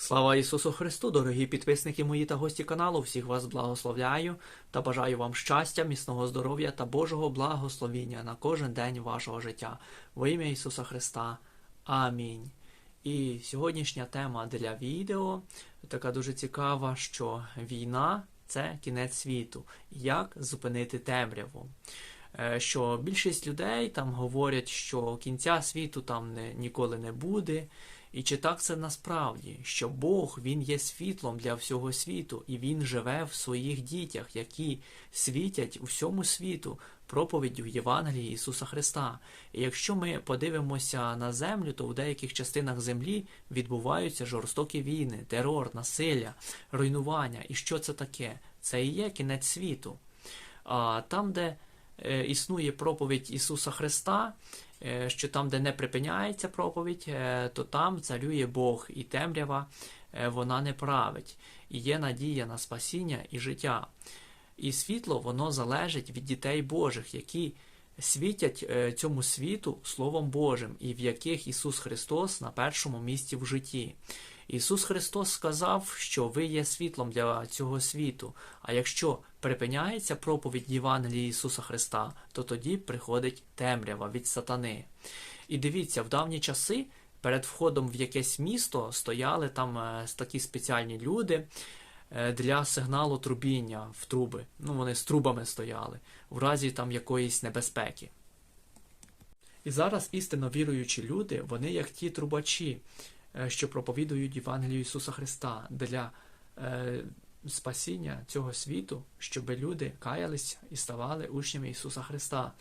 Слава Ісусу Христу, дорогі підписники мої та гості каналу, всіх вас благословляю та бажаю вам щастя, міцного здоров'я та Божого благословіння на кожен день вашого життя. Во ім'я Ісуса Христа. Амінь. І сьогоднішня тема для відео така дуже цікава, що війна це кінець світу. Як зупинити темряву? Е, Що більшість людей там говорять, що кінця світу там не, ніколи не буде. І чи так це насправді, що Бог Він є світлом для всього світу, і Він живе в своїх дітях, які світять усьому світу проповіддю Євангелії Ісуса Христа. І якщо ми подивимося на землю, то в деяких частинах землі відбуваються жорстокі війни, терор, насилля, руйнування. І що це таке? Це і є кінець світу. А там, де існує проповідь Ісуса Христа, е, що там, де не припиняється проповідь, е, то там царює Бог, і темрява е, вона не править, і є надія на спасіння і життя. І світло воно залежить від дітей Божих, які світять е, цьому світу Словом Божим, і в яких Ісус Христос на першому місці в житті. Ісус Христос сказав, що ви є світлом для цього світу. А якщо припиняється проповідь Євангелії Ісуса Христа, то тоді приходить темрява від сатани. І дивіться, в давні часи перед входом в якесь місто стояли там е, такі спеціальні люди е, для сигналу трубіння в труби. Ну, вони з трубами стояли в разі там якоїсь небезпеки. І зараз істинно віруючі люди, вони як ті трубачі, що проповідують Євангелію Ісуса Христа для е, спасіння цього світу, щоб люди каялись і ставали учнями Ісуса Христа,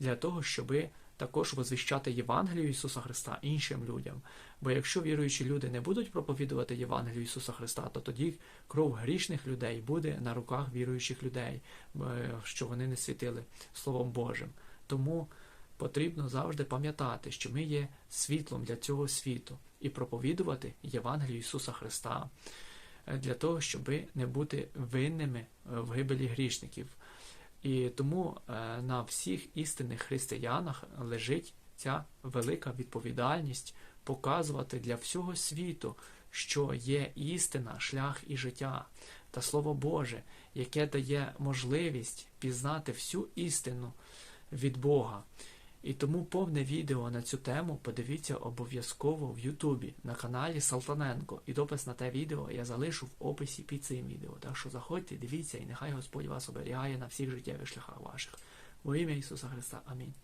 для того, щоб також возвіщати Євангелію Ісуса Христа іншим людям. Бо якщо віруючі люди не будуть проповідувати Євангелію Ісуса Христа, то тоді кров грішних людей буде на руках віруючих людей, е, що вони не світили Словом Божим. Тому потрібно завжди пам'ятати, що ми є світлом для цього світу і проповідувати Євангелію Ісуса Христа е, для того, щоб не бути винними е, в гибелі грішників. І тому е, на всіх істинних християнах лежить ця велика відповідальність показувати для всього світу, що є істина, шлях і життя, та Слово Боже, яке дає можливість пізнати всю істину від Бога. І тому повне відео на цю тему подивіться обов'язково в Ютубі на каналі Салтаненко. І допис на те відео я залишу в описі під цим відео. Так що заходьте, дивіться, і нехай Господь вас оберігає на всіх життєвих шляхах ваших. Во ім'я Ісуса Христа. Амінь.